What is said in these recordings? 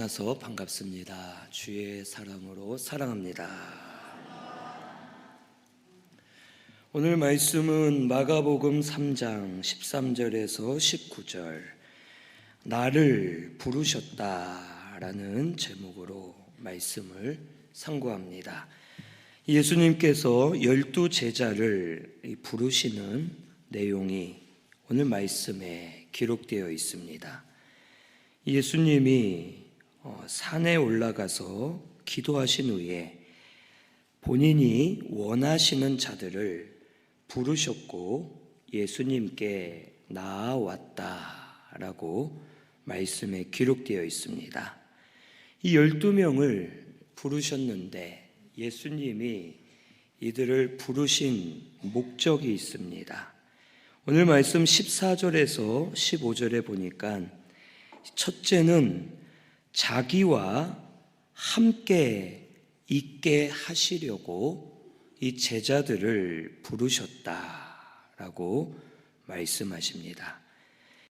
나서 반갑습니다. 주의 사랑으로 사랑합니다. 오늘 말씀은 마가복음 3장 13절에서 19절 나를 부르셨다라는 제목으로 말씀을 상고합니다. 예수님께서 열두 제자를 부르시는 내용이 오늘 말씀에 기록되어 있습니다. 예수님이 어, 산에 올라가서 기도하신 후에 본인이 원하시는 자들을 부르셨고 예수님께 나아왔다라고 말씀에 기록되어 있습니다. 이 12명을 부르셨는데 예수님이 이들을 부르신 목적이 있습니다. 오늘 말씀 14절에서 15절에 보니까 첫째는 자기와 함께 있게 하시려고 이 제자들을 부르셨다라고 말씀하십니다.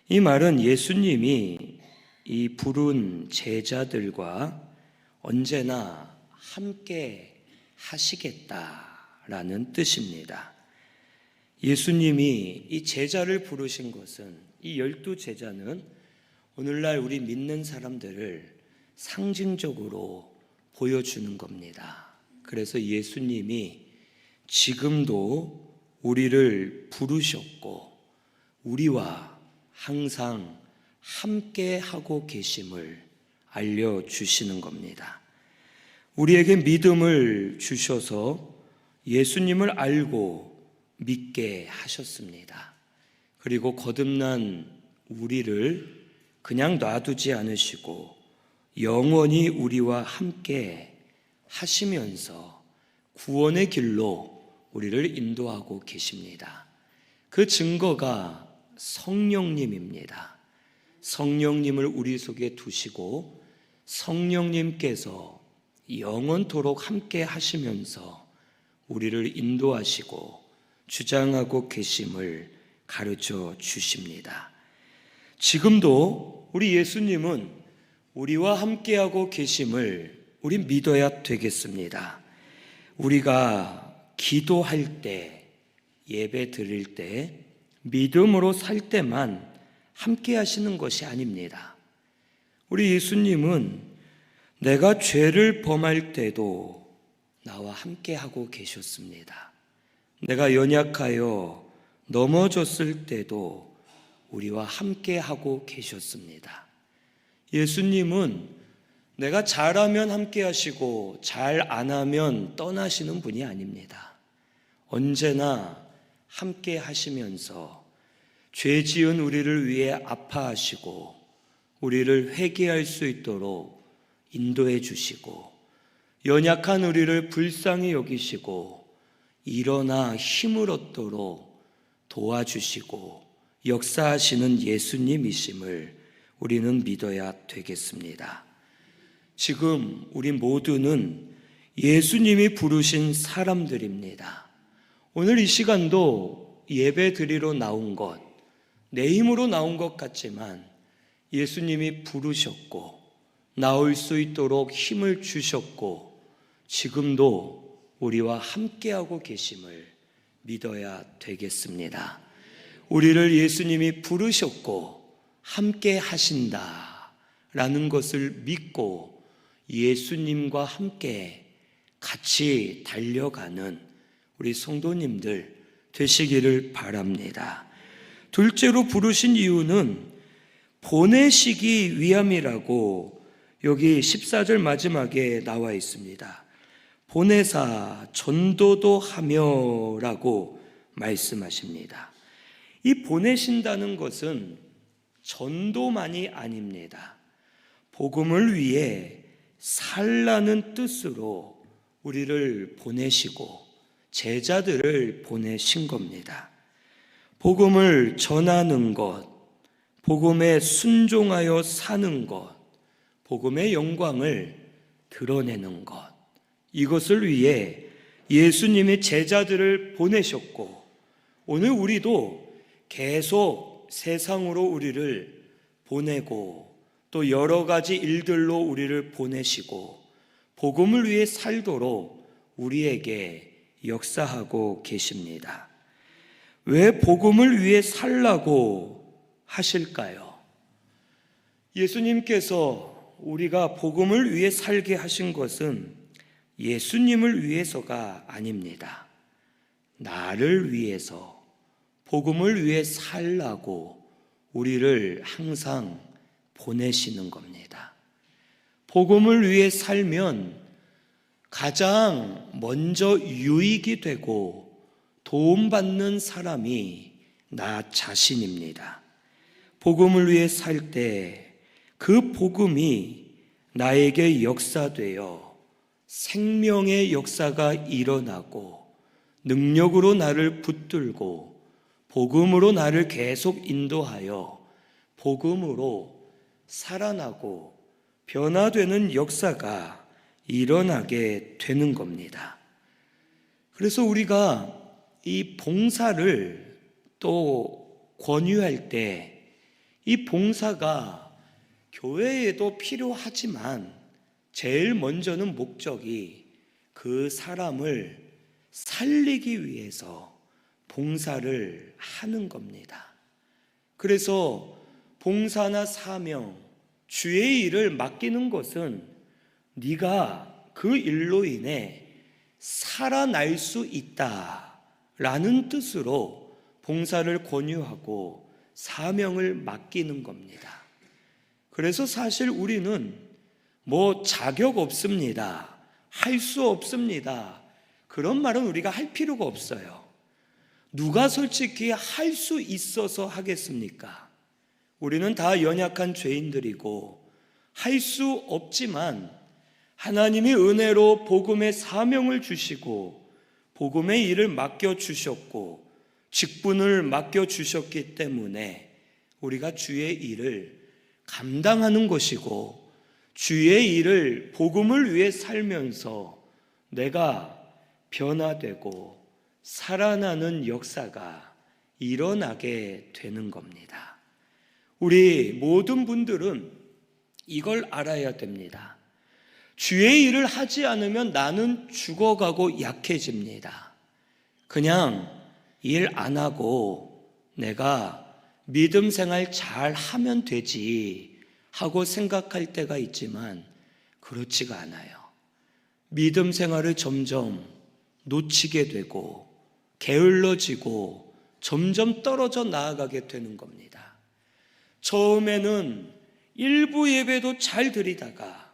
이 말은 예수님이 이 부른 제자들과 언제나 함께 하시겠다라는 뜻입니다. 예수님이 이 제자를 부르신 것은 이 열두 제자는 오늘날 우리 믿는 사람들을 상징적으로 보여주는 겁니다. 그래서 예수님이 지금도 우리를 부르셨고 우리와 항상 함께 하고 계심을 알려 주시는 겁니다. 우리에게 믿음을 주셔서 예수님을 알고 믿게 하셨습니다. 그리고 거듭난 우리를 그냥 놔두지 않으시고 영원히 우리와 함께 하시면서 구원의 길로 우리를 인도하고 계십니다. 그 증거가 성령님입니다. 성령님을 우리 속에 두시고 성령님께서 영원토록 함께 하시면서 우리를 인도하시고 주장하고 계심을 가르쳐 주십니다. 지금도 우리 예수님은 우리와 함께하고 계심을 우리 믿어야 되겠습니다. 우리가 기도할 때, 예배 드릴 때, 믿음으로 살 때만 함께 하시는 것이 아닙니다. 우리 예수님은 내가 죄를 범할 때도 나와 함께 하고 계셨습니다. 내가 연약하여 넘어졌을 때도 우리와 함께 하고 계셨습니다. 예수님은 내가 잘하면 함께 하시고 잘 안 하면 떠나시는 분이 아닙니다. 언제나 함께 하시면서 죄 지은 우리를 위해 아파하시고 우리를 회개할 수 있도록 인도해 주시고 연약한 우리를 불쌍히 여기시고 일어나 힘을 얻도록 도와주시고 역사하시는 예수님이심을 우리는 믿어야 되겠습니다. 지금 우리 모두는 예수님이 부르신 사람들입니다. 오늘 이 시간도 예배 드리러 나온 것, 내 힘으로 나온 것 같지만 예수님이 부르셨고, 나올 수 있도록 힘을 주셨고, 지금도 우리와 함께하고 계심을 믿어야 되겠습니다. 우리를 예수님이 부르셨고, 함께 하신다. 라는 것을 믿고 예수님과 함께 같이 달려가는 우리 성도님들 되시기를 바랍니다. 둘째로 부르신 이유는 보내시기 위함이라고 여기 14절 마지막에 나와 있습니다. 보내사 전도도 하며라고 말씀하십니다. 이 보내신다는 것은 전도만이 아닙니다. 복음을 위해 살라는 뜻으로 우리를 보내시고 제자들을 보내신 겁니다. 복음을 전하는 것, 복음에 순종하여 사는 것, 복음의 영광을 드러내는 것, 이것을 위해 예수님의 제자들을 보내셨고, 오늘 우리도 계속 세상으로 우리를 보내고 또 여러 가지 일들로 우리를 보내시고 복음을 위해 살도록 우리에게 역사하고 계십니다. 왜 복음을 위해 살라고 하실까요? 예수님께서 우리가 복음을 위해 살게 하신 것은 예수님을 위해서가 아닙니다. 나를 위해서 복음을 위해 살라고 우리를 항상 보내시는 겁니다. 복음을 위해 살면 가장 먼저 유익이 되고 도움받는 사람이 나 자신입니다. 복음을 위해 살 때 그 복음이 나에게 역사되어 생명의 역사가 일어나고 능력으로 나를 붙들고 복음으로 나를 계속 인도하여 복음으로 살아나고 변화되는 역사가 일어나게 되는 겁니다. 그래서 우리가 이 봉사를 또 권유할 때 이 봉사가 교회에도 필요하지만 제일 먼저는 목적이 그 사람을 살리기 위해서 봉사를 하는 겁니다. 그래서 봉사나 사명, 주의 일을 맡기는 것은 네가 그 일로 인해 살아날 수 있다라는 뜻으로 봉사를 권유하고 사명을 맡기는 겁니다. 그래서 사실 우리는 뭐 자격 없습니다. 할 수 없습니다. 그런 말은 우리가 할 필요가 없어요. 누가 솔직히 할 수 있어서 하겠습니까? 우리는 다 연약한 죄인들이고 할 수 없지만 하나님이 은혜로 복음의 사명을 주시고 복음의 일을 맡겨 주셨고 직분을 맡겨 주셨기 때문에 우리가 주의 일을 감당하는 것이고 주의 일을 복음을 위해 살면서 내가 변화되고 살아나는 역사가 일어나게 되는 겁니다. 우리 모든 분들은 이걸 알아야 됩니다. 주의 일을 하지 않으면 나는 죽어가고 약해집니다. 그냥 일 안 하고 내가 믿음 생활 잘 하면 되지 하고 생각할 때가 있지만 그렇지가 않아요. 믿음 생활을 점점 놓치게 되고 게을러지고 점점 떨어져 나아가게 되는 겁니다. 처음에는 일부 예배도 잘 드리다가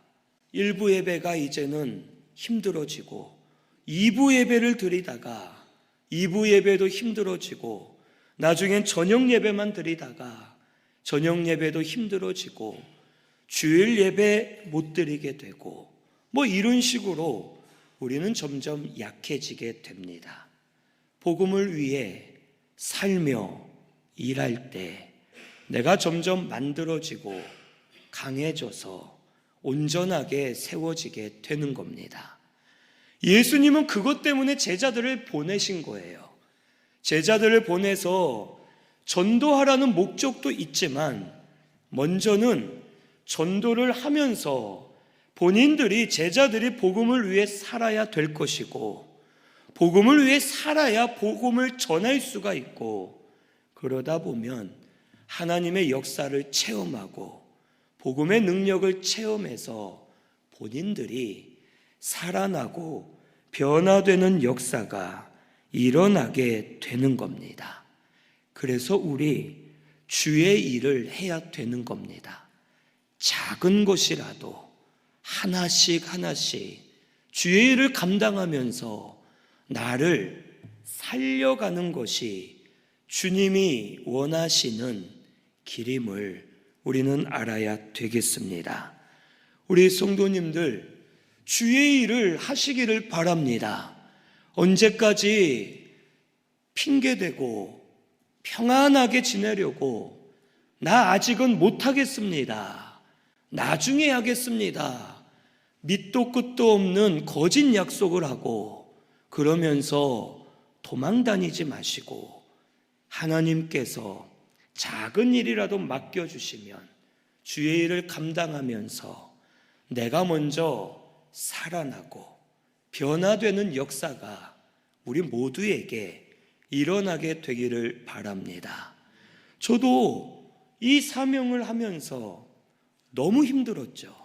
일부 예배가 이제는 힘들어지고 2부 예배를 드리다가 2부 예배도 힘들어지고 나중엔 저녁 예배만 드리다가 저녁 예배도 힘들어지고 주일 예배 못 드리게 되고 뭐 이런 식으로 우리는 점점 약해지게 됩니다. 복음을 위해 살며 일할 때 내가 점점 만들어지고 강해져서 온전하게 세워지게 되는 겁니다. 예수님은 그것 때문에 제자들을 보내신 거예요. 제자들을 보내서 전도하라는 목적도 있지만 먼저는 전도를 하면서 본인들이 제자들이 복음을 위해 살아야 될 것이고 복음을 위해 살아야 복음을 전할 수가 있고 그러다 보면 하나님의 역사를 체험하고 복음의 능력을 체험해서 본인들이 살아나고 변화되는 역사가 일어나게 되는 겁니다. 그래서 우리 주의 일을 해야 되는 겁니다. 작은 것이라도 하나씩 하나씩 주의 일을 감당하면서 나를 살려가는 것이 주님이 원하시는 길임을 우리는 알아야 되겠습니다. 우리 성도님들 주의 일을 하시기를 바랍니다. 언제까지 핑계대고 평안하게 지내려고 나 아직은 못하겠습니다. 나중에 하겠습니다. 밑도 끝도 없는 거짓 약속을 하고 그러면서 도망 다니지 마시고 하나님께서 작은 일이라도 맡겨주시면 주의 일을 감당하면서 내가 먼저 살아나고 변화되는 역사가 우리 모두에게 일어나게 되기를 바랍니다. 저도 이 사명을 하면서 너무 힘들었죠.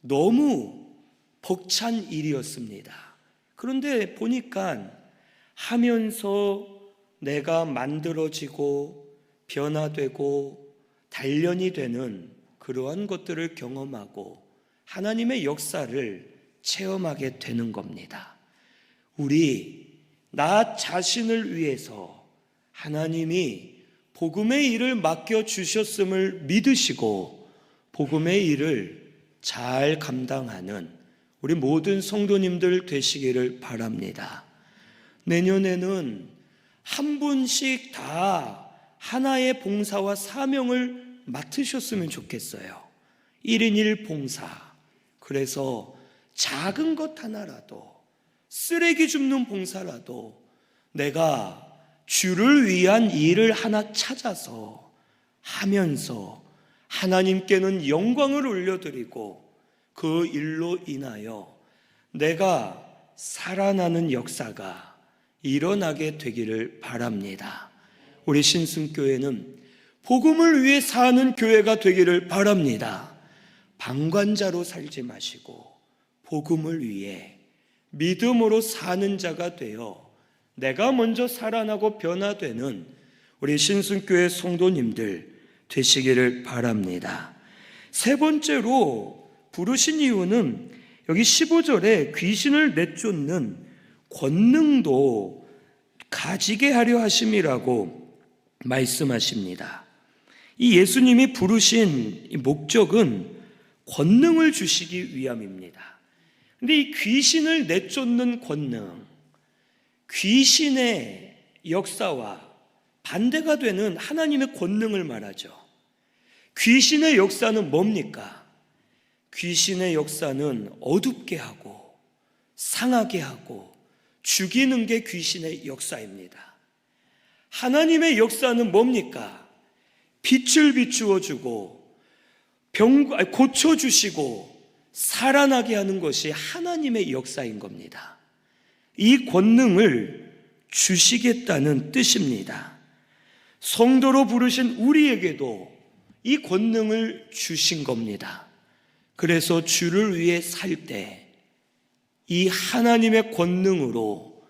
너무 벅찬 일이었습니다. 그런데 보니까 하면서 내가 만들어지고 변화되고 단련이 되는 그러한 것들을 경험하고 하나님의 역사를 체험하게 되는 겁니다. 우리 나 자신을 위해서 하나님이 복음의 일을 맡겨 주셨음을 믿으시고 복음의 일을 잘 감당하는 우리 모든 성도님들 되시기를 바랍니다. 내년에는 한 분씩 다 하나의 봉사와 사명을 맡으셨으면 좋겠어요. 1인 1 봉사. 그래서 작은 것 하나라도 쓰레기 줍는 봉사라도 내가 주를 위한 일을 하나 찾아서 하면서 하나님께는 영광을 올려드리고 그 일로 인하여 내가 살아나는 역사가 일어나게 되기를 바랍니다. 우리 신승교회는 복음을 위해 사는 교회가 되기를 바랍니다. 방관자로 살지 마시고 복음을 위해 믿음으로 사는 자가 되어 내가 먼저 살아나고 변화되는 우리 신승교회 성도님들 되시기를 바랍니다. 세 번째로 부르신 이유는 여기 15절에 귀신을 내쫓는 권능도 가지게 하려 하심이라고 말씀하십니다. 이 예수님이 부르신 이 목적은 권능을 주시기 위함입니다. 근데 이 귀신을 내쫓는 권능, 귀신의 역사와 반대가 되는 하나님의 권능을 말하죠. 귀신의 역사는 뭡니까? 귀신의 역사는 어둡게 하고 상하게 하고 죽이는 게 귀신의 역사입니다. 하나님의 역사는 뭡니까? 빛을 비추어 주고 병 고쳐 주시고 살아나게 하는 것이 하나님의 역사인 겁니다. 이 권능을 주시겠다는 뜻입니다. 성도로 부르신 우리에게도 이 권능을 주신 겁니다. 그래서 주를 위해 살 때 이 하나님의 권능으로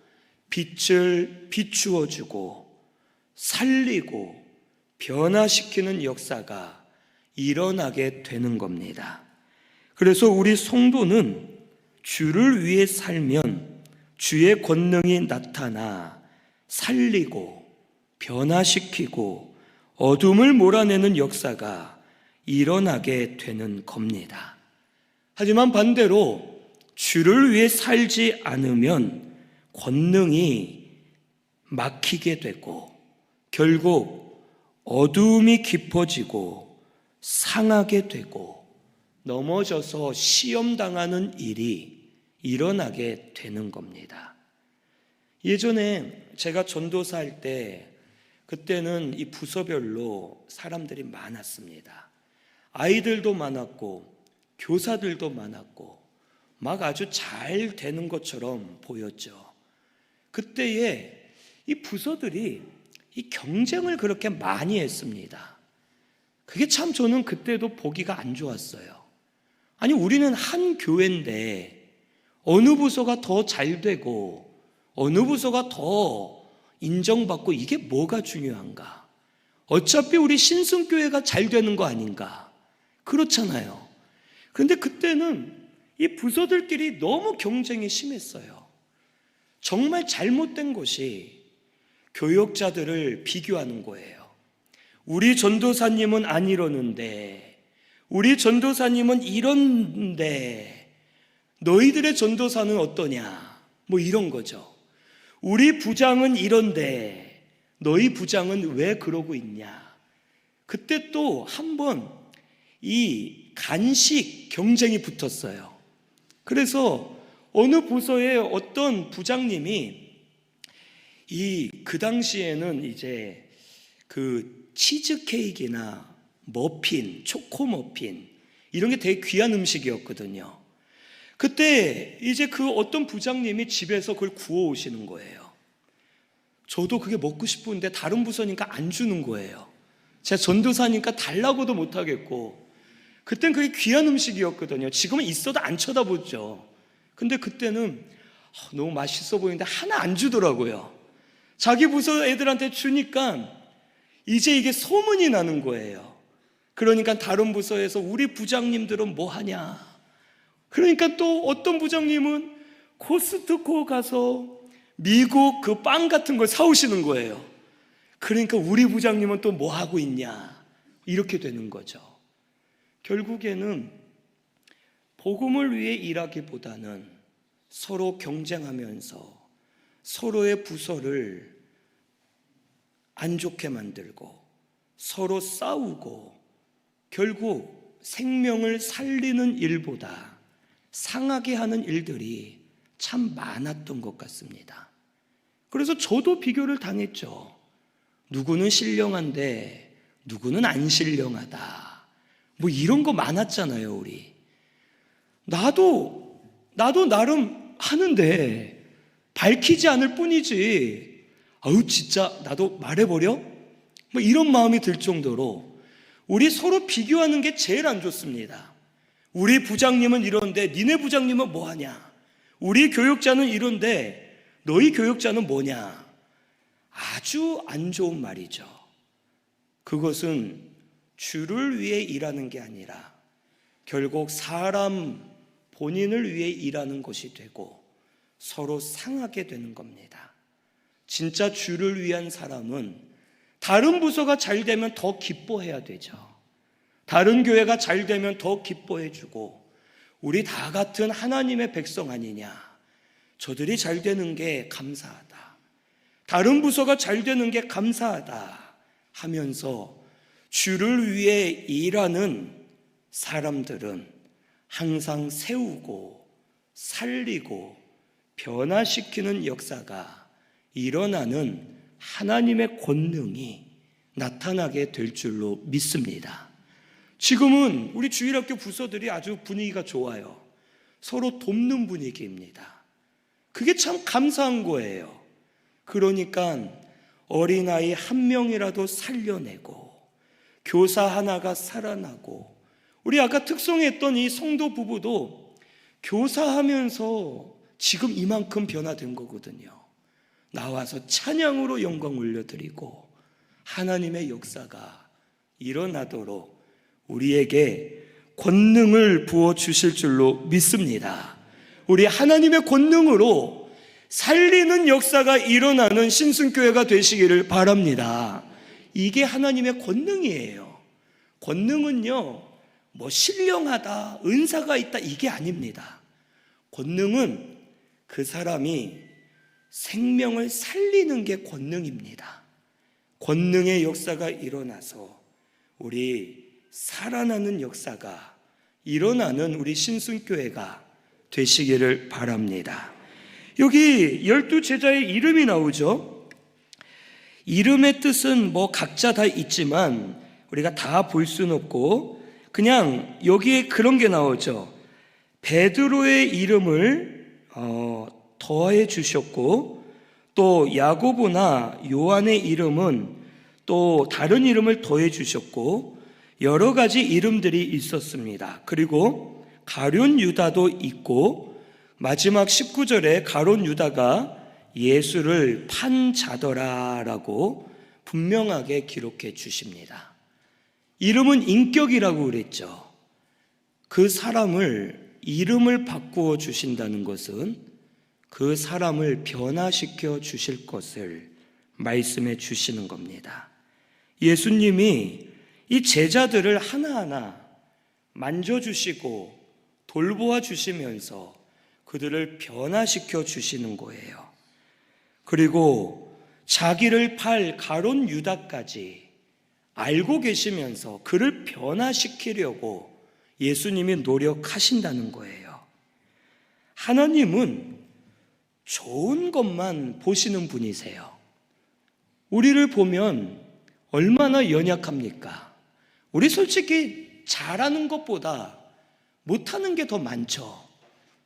빛을 비추어 주고 살리고 변화시키는 역사가 일어나게 되는 겁니다. 그래서 우리 성도는 주를 위해 살면 주의 권능이 나타나 살리고 변화시키고 어둠을 몰아내는 역사가 일어나게 되는 겁니다. 하지만 반대로 주를 위해 살지 않으면 권능이 막히게 되고 결국 어둠이 깊어지고 상하게 되고 넘어져서 시험당하는 일이 일어나게 되는 겁니다. 예전에 제가 전도사 할 때 그때는 이 부서별로 사람들이 많았습니다. 아이들도 많았고 교사들도 많았고 막 아주 잘 되는 것처럼 보였죠. 그때에 이 부서들이 이 경쟁을 그렇게 많이 했습니다. 그게 참 저는 그때도 보기가 안 좋았어요. 아니, 우리는 한 교회인데 어느 부서가 더 잘 되고 어느 부서가 더 인정받고 이게 뭐가 중요한가? 어차피 우리 신승교회가 잘 되는 거 아닌가? 그렇잖아요. 그런데 그때는 이 부서들끼리 너무 경쟁이 심했어요. 정말 잘못된 것이 교역자들을 비교하는 거예요. 우리 전도사님은 안 이러는데, 우리 전도사님은 이런데, 너희들의 전도사는 어떠냐? 뭐 이런 거죠. 우리 부장은 이런데, 너희 부장은 왜 그러고 있냐? 그때 또 한 번 이 간식 경쟁이 붙었어요. 그래서 어느 부서에 어떤 부장님이 이 그 당시에는 이제 그 치즈 케이크나 머핀, 초코 머핀 이런 게 되게 귀한 음식이었거든요. 그때 이제 그 어떤 부장님이 집에서 그걸 구워 오시는 거예요. 저도 그게 먹고 싶은데 다른 부서니까 안 주는 거예요. 제가 전도사니까 달라고도 못 하겠고 그땐 그게 귀한 음식이었거든요. 지금은 있어도 안 쳐다보죠. 근데 그때는 아, 너무 맛있어 보이는데 하나 안 주더라고요. 자기 부서 애들한테 주니까 이제 이게 소문이 나는 거예요. 그러니까 다른 부서에서 우리 부장님들은 뭐 하냐. 그러니까 또 어떤 부장님은 코스트코 가서 미국 그 빵 같은 걸 사오시는 거예요. 그러니까 우리 부장님은 또 뭐 하고 있냐. 이렇게 되는 거죠. 결국에는 복음을 위해 일하기보다는 서로 경쟁하면서 서로의 부서를 안 좋게 만들고 서로 싸우고 결국 생명을 살리는 일보다 상하게 하는 일들이 참 많았던 것 같습니다. 그래서 저도 비교를 당했죠. 누구는 신령한데 누구는 안 신령하다. 뭐 이런 거 많았잖아요, 우리. 나도, 나도 나름 하는데 밝히지 않을 뿐이지. 아우, 진짜 나도 말해버려? 뭐 이런 마음이 들 정도로 우리 서로 비교하는 게 제일 안 좋습니다. 우리 부장님은 이런데 니네 부장님은 뭐 하냐? 우리 교육자는 이런데 너희 교육자는 뭐냐? 아주 안 좋은 말이죠. 그것은 주를 위해 일하는 게 아니라 결국 사람 본인을 위해 일하는 것이 되고 서로 상하게 되는 겁니다. 진짜 주를 위한 사람은 다른 부서가 잘 되면 더 기뻐해야 되죠. 다른 교회가 잘 되면 더 기뻐해 주고 우리 다 같은 하나님의 백성 아니냐. 저들이 잘 되는 게 감사하다. 다른 부서가 잘 되는 게 감사하다 하면서 주를 위해 일하는 사람들은 항상 세우고 살리고 변화시키는 역사가 일어나는 하나님의 권능이 나타나게 될 줄로 믿습니다. 지금은 우리 주일학교 부서들이 아주 분위기가 좋아요. 서로 돕는 분위기입니다. 그게 참 감사한 거예요. 그러니까 어린아이 한 명이라도 살려내고 교사 하나가 살아나고 우리 아까 특성했던 이 성도 부부도 교사하면서 지금 이만큼 변화된 거거든요. 나와서 찬양으로 영광 올려드리고 하나님의 역사가 일어나도록 우리에게 권능을 부어 주실 줄로 믿습니다. 우리 하나님의 권능으로 살리는 역사가 일어나는 신승교회가 되시기를 바랍니다. 이게 하나님의 권능이에요. 권능은요, 뭐 신령하다, 은사가 있다, 이게 아닙니다. 권능은 그 사람이 생명을 살리는 게 권능입니다. 권능의 역사가 일어나서 우리 살아나는 역사가 일어나는 우리 신순교회가 되시기를 바랍니다. 여기 열두 제자의 이름이 나오죠. 이름의 뜻은 뭐 각자 다 있지만 우리가 다 볼 수는 없고 그냥 여기에 그런 게 나오죠. 베드로의 이름을 어, 더해 주셨고 또 야고보나 요한의 이름은 또 다른 이름을 더해 주셨고 여러 가지 이름들이 있었습니다. 그리고 가룟 유다도 있고 마지막 19절에 가룟 유다가 예수를 판 자더라라고 분명하게 기록해 주십니다. 이름은 인격이라고 그랬죠. 그 사람을 이름을 바꾸어 주신다는 것은 그 사람을 변화시켜 주실 것을 말씀해 주시는 겁니다. 예수님이 이 제자들을 하나하나 만져주시고 돌보아 주시면서 그들을 변화시켜 주시는 거예요. 그리고 자기를 팔 가론 유다까지 알고 계시면서 그를 변화시키려고 예수님이 노력하신다는 거예요. 하나님은 좋은 것만 보시는 분이세요. 우리를 보면 얼마나 연약합니까? 우리 솔직히 잘하는 것보다 못하는 게 더 많죠.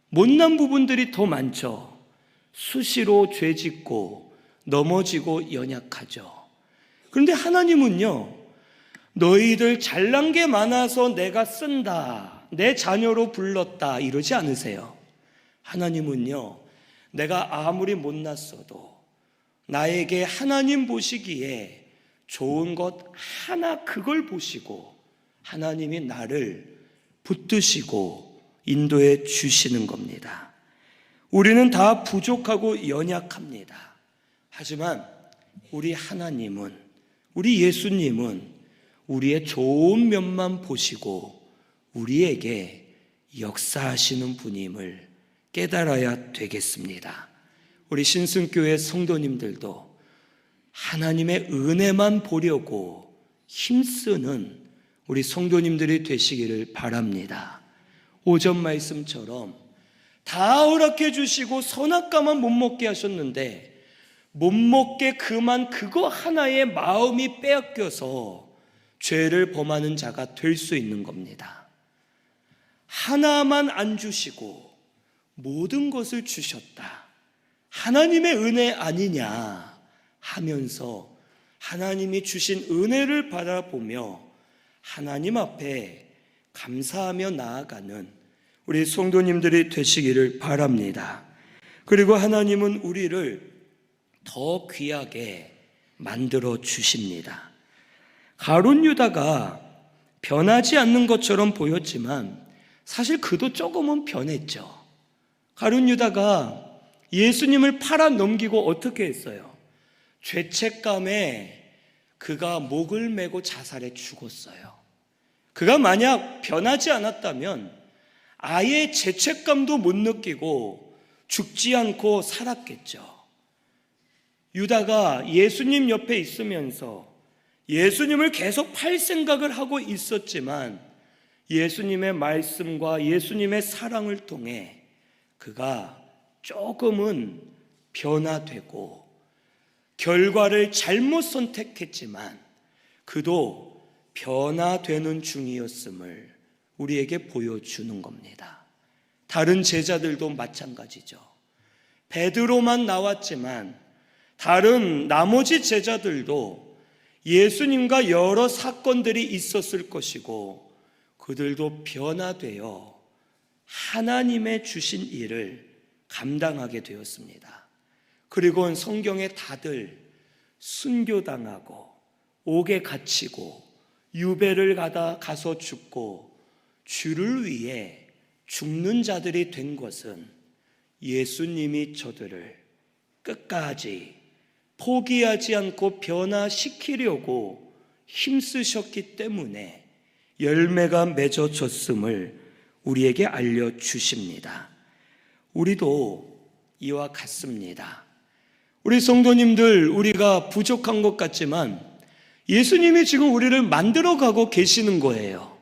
못난 부분들이 더 많죠. 수시로 죄 짓고 넘어지고 연약하죠. 그런데 하나님은요, 너희들 잘난 게 많아서 내가 쓴다. 내 자녀로 불렀다. 이러지 않으세요. 하나님은요, 내가 아무리 못났어도 나에게 하나님 보시기에 좋은 것 하나 그걸 보시고 하나님이 나를 붙드시고 인도해 주시는 겁니다. 우리는 다 부족하고 연약합니다. 하지만 우리 하나님은, 우리 예수님은 우리의 좋은 면만 보시고 우리에게 역사하시는 분임을 깨달아야 되겠습니다. 우리 신승교회 성도님들도 하나님의 은혜만 보려고 힘쓰는 우리 성도님들이 되시기를 바랍니다. 오전 말씀처럼 다 허락해 주시고 선악과만 못 먹게 하셨는데 못 먹게 그만 그거 하나에 마음이 빼앗겨서 죄를 범하는 자가 될 수 있는 겁니다. 하나만 안 주시고 모든 것을 주셨다. 하나님의 은혜 아니냐 하면서 하나님이 주신 은혜를 바라보며 하나님 앞에 감사하며 나아가는 우리 성도님들이 되시기를 바랍니다. 그리고 하나님은 우리를 더 귀하게 만들어 주십니다. 가론 유다가 변하지 않는 것처럼 보였지만 사실 그도 조금은 변했죠. 가론 유다가 예수님을 팔아 넘기고 어떻게 했어요? 죄책감에 그가 목을 메고 자살해 죽었어요. 그가 만약 변하지 않았다면 아예 죄책감도 못 느끼고 죽지 않고 살았겠죠. 유다가 예수님 옆에 있으면서 예수님을 계속 팔 생각을 하고 있었지만 예수님의 말씀과 예수님의 사랑을 통해 그가 조금은 변화되고 결과를 잘못 선택했지만 그도 변화되는 중이었음을 우리에게 보여주는 겁니다. 다른 제자들도 마찬가지죠. 베드로만 나왔지만 다른 나머지 제자들도 예수님과 여러 사건들이 있었을 것이고 그들도 변화되어 하나님의 주신 일을 감당하게 되었습니다. 그리고 성경에 다들 순교당하고 옥에 갇히고 유배를 가다 가서 죽고 주를 위해 죽는 자들이 된 것은 예수님이 저들을 끝까지 포기하지 않고 변화시키려고 힘쓰셨기 때문에 열매가 맺어졌음을 우리에게 알려주십니다. 우리도 이와 같습니다. 우리 성도님들, 우리가 부족한 것 같지만 예수님이 지금 우리를 만들어 가고 계시는 거예요.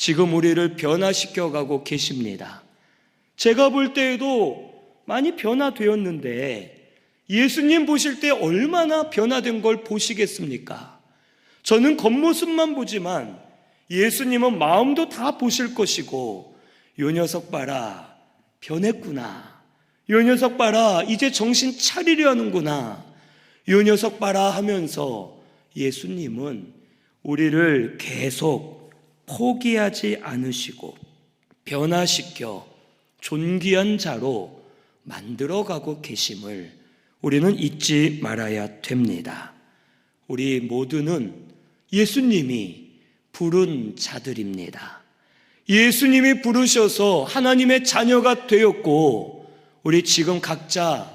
지금 우리를 변화시켜 가고 계십니다. 제가 볼 때에도 많이 변화되었는데 예수님 보실 때 얼마나 변화된 걸 보시겠습니까? 저는 겉모습만 보지만 예수님은 마음도 다 보실 것이고 요 녀석 봐라 변했구나 요 녀석 봐라 이제 정신 차리려 하는구나 요 녀석 봐라 하면서 예수님은 우리를 계속 포기하지 않으시고 변화시켜 존귀한 자로 만들어가고 계심을 우리는 잊지 말아야 됩니다. 우리 모두는 예수님이 부른 자들입니다. 예수님이 부르셔서 하나님의 자녀가 되었고, 우리 지금 각자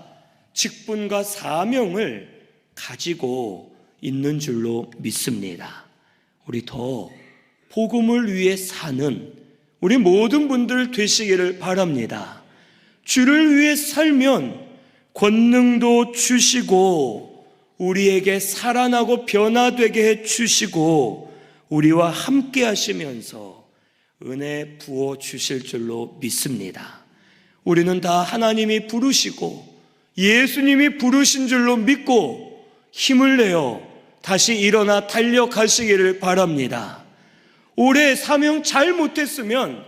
직분과 사명을 가지고 있는 줄로 믿습니다. 우리 더 복음을 위해 사는 우리 모든 분들 되시기를 바랍니다. 주를 위해 살면 권능도 주시고 우리에게 살아나고 변화되게 해 주시고 우리와 함께 하시면서 은혜 부어 주실 줄로 믿습니다. 우리는 다 하나님이 부르시고 예수님이 부르신 줄로 믿고 힘을 내어 다시 일어나 달려가시기를 바랍니다. 올해 사명 잘 못했으면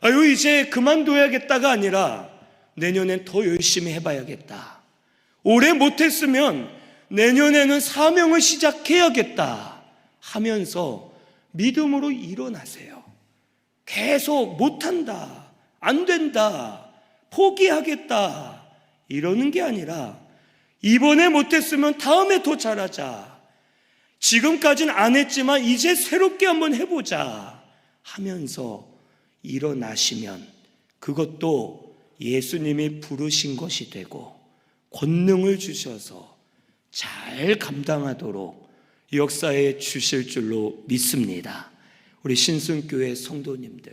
아유 이제 그만둬야겠다가 아니라 내년엔 더 열심히 해봐야겠다. 올해 못했으면 내년에는 사명을 시작해야겠다 하면서 믿음으로 일어나세요. 계속 못한다, 안 된다, 포기하겠다 이러는 게 아니라 이번에 못했으면 다음에 더 잘하자. 지금까지는 안 했지만 이제 새롭게 한번 해보자 하면서 일어나시면 그것도 예수님이 부르신 것이 되고 권능을 주셔서 잘 감당하도록 역사에 주실 줄로 믿습니다. 우리 신승교회 성도님들,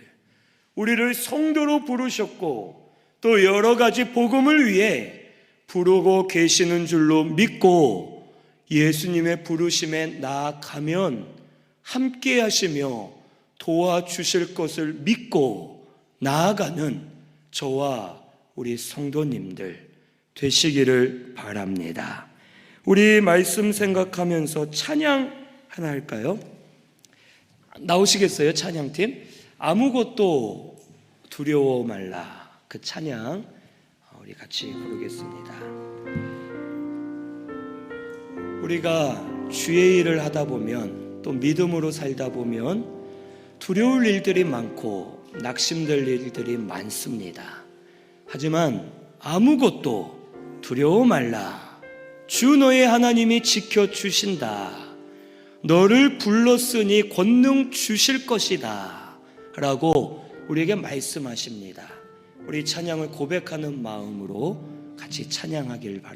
우리를 성도로 부르셨고 또 여러 가지 복음을 위해 부르고 계시는 줄로 믿고 예수님의 부르심에 나아가면 함께 하시며 도와주실 것을 믿고 나아가는 저와 우리 성도님들 되시기를 바랍니다. 우리 말씀 생각하면서 찬양 하나 할까요? 나오시겠어요, 찬양팀? 아무것도 두려워 말라. 그 찬양 우리 같이 부르겠습니다. 우리가 주의 일을 하다 보면 또 믿음으로 살다 보면 두려울 일들이 많고 낙심될 일들이 많습니다. 하지만 아무것도 두려워 말라. 주 너의 하나님이 지켜 주신다. 너를 불렀으니 권능 주실 것이다. 라고 우리에게 말씀하십니다. 우리 찬양을 고백하는 마음으로 같이 찬양하길 바랍니다.